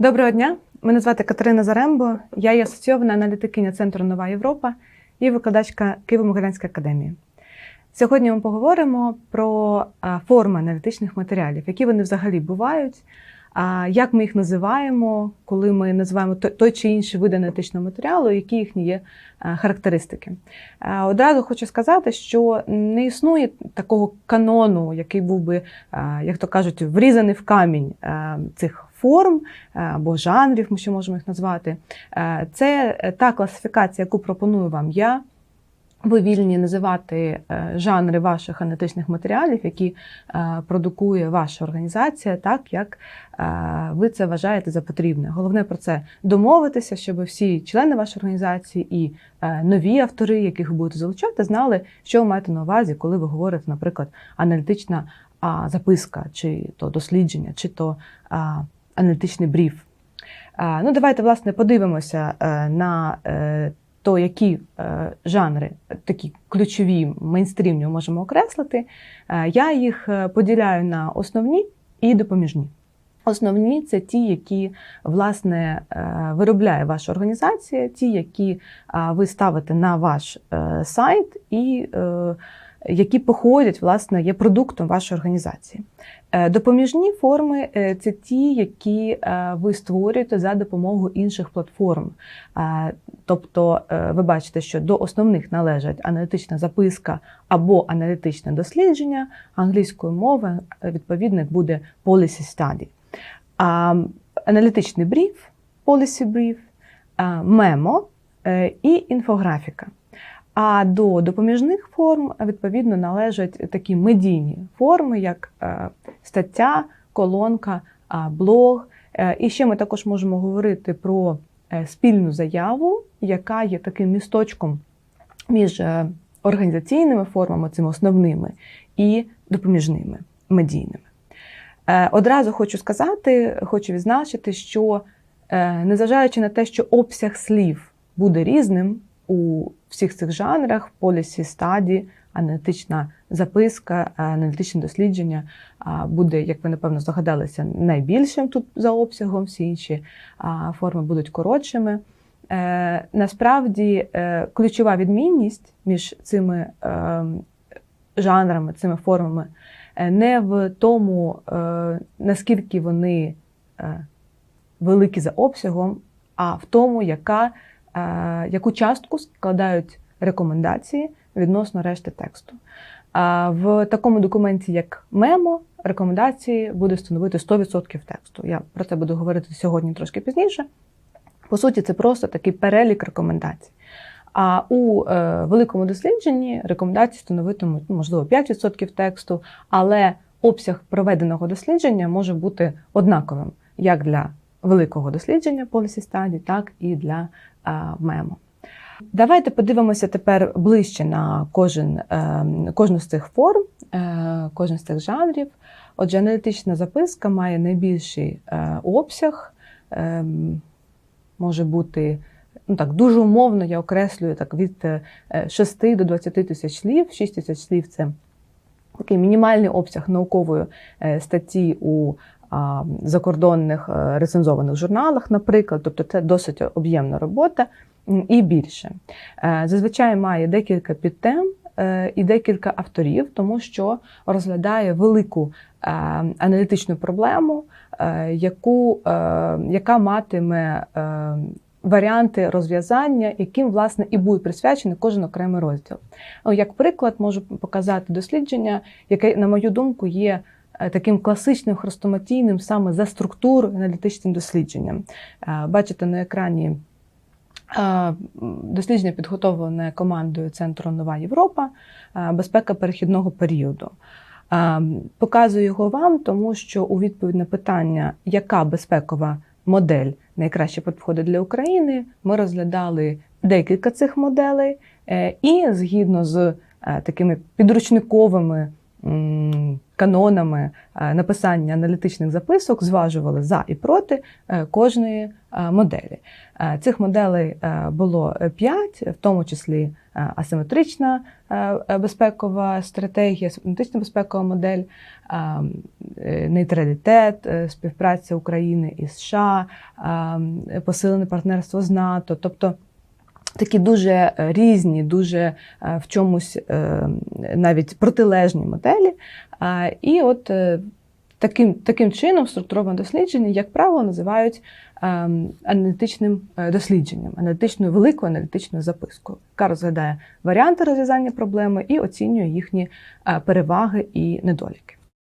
Доброго дня! Мене звати Катерина Зарембо. Я є асоційована аналітикиня Центру Нова Європа і викладачка Києво-Могилянської академії. Сьогодні ми поговоримо про форми аналітичних матеріалів, які вони взагалі бувають, як ми їх називаємо, коли ми називаємо той- чи інший вид аналітичного матеріалу, які їхні є характеристики. Одразу хочу сказати, що не існує такого канону, який був би, як то кажуть, врізаний в камінь цих форм е, або жанрів, ми ще можемо їх назвати. Е, Це е, та класифікація, яку пропоную вам я. Ви вільні називати жанри ваших аналітичних матеріалів, які продукує ваша організація, так як ви це вважаєте за потрібне. Головне про це домовитися, щоб всі члени вашої організації і нові автори, яких ви будете залучати, знали, що ви маєте на увазі, коли ви говорите, наприклад, аналітична записка, чи то дослідження, чи то аналітичний бриф. Ну, давайте, власне, подивимося е, на е, то, які е, жанри, такі ключові, мейнстрімні можемо окреслити. Я їх поділяю на основні і допоміжні. Основні це ті, які власне виробляє ваша організація, ті, які ви ставите на ваш сайт, і які походять, власне, є продуктом вашої організації. Е, Допоміжні форми е, це ті, які е, ви створюєте за допомогою інших платформ. Тобто, ви бачите, що до основних належать аналітична записка або аналітичне дослідження англійською мовою, е, відповідник буде policy study. Аналітичний бриф, policy brief, мемо і інфографіка. А до допоміжних форм відповідно належать такі медійні форми, як е, стаття, колонка, блог. Е, І ще ми також можемо говорити про е, спільну заяву, яка є таким місточком між організаційними формами, цими основними, і допоміжними медійними. Одразу хочу сказати, хочу відзначити, що незважаючи на те, що обсяг слів буде різним у всіх цих жанрах, полісі, стаді, аналітична записка, е, аналітичне дослідження буде, як ви напевно здогадалися, найбільшим тут за обсягом, всі інші форми будуть коротшими. Е, Насправді е, ключова відмінність між цими жанрами, цими формами не в тому, наскільки вони великі за обсягом, а в тому, яка, яку частку складають рекомендації відносно решти тексту. В такому документі, як мемо, рекомендації буде становити 100% тексту. Я про це буду говорити сьогодні трошки пізніше. По суті, це просто такий перелік рекомендацій. А у е, великому дослідженні рекомендації становитимуть ну, можливо 5% тексту, але обсяг проведеного дослідження може бути однаковим як для великого дослідження Policy Study, так і для е, мемо. Давайте подивимося тепер ближче на кожен, е, кожну з цих форм, е, кожен з цих жанрів. Отже, аналітична записка має найбільший обсяг, може бути ну так, дуже умовно, я окреслюю так, від е, 6 до 20 тисяч слів. 6 тисяч слів це такий мінімальний обсяг наукової статті у закордонних е, рецензованих журналах, наприклад, тобто це досить об'ємна робота і більше. Е, Зазвичай має декілька підтем е, і декілька авторів, тому що розглядає велику аналітичну проблему, яку, яка матиме варіанти розв'язання, яким власне і буде присвячений кожен окремий розділ. Ну, Як приклад, можу показати дослідження, яке, на мою думку, є таким класичним хрестоматійним саме за структурою аналітичним дослідженням. Е, Бачите на екрані е, дослідження підготовлене командою Центру Нова Європа, е, безпека перехідного періоду. Е, Показую його вам, тому що у відповідь на питання, яка безпекова модель найкраще підходить для України, ми розглядали декілька цих моделей, е, і згідно з е, такими підручниковими канонами е, написання аналітичних записок зважували за і проти е, кожної е, моделі. Цих моделей було п'ять, в тому числі асиметрична безпекова стратегія, асиметрична безпекова модель, нейтралітет, співпраця України і США, посилене партнерство з НАТО. Тобто такі дуже е, різні, дуже е, в чомусь е, навіть протилежні моделі. І от таким, таким чином структуроване дослідження, як правило, називають ем, аналітичним дослідженням, аналітичною великою аналітичною запискою, яка розглядає варіанти розв'язання проблеми і оцінює їхні переваги і недоліки.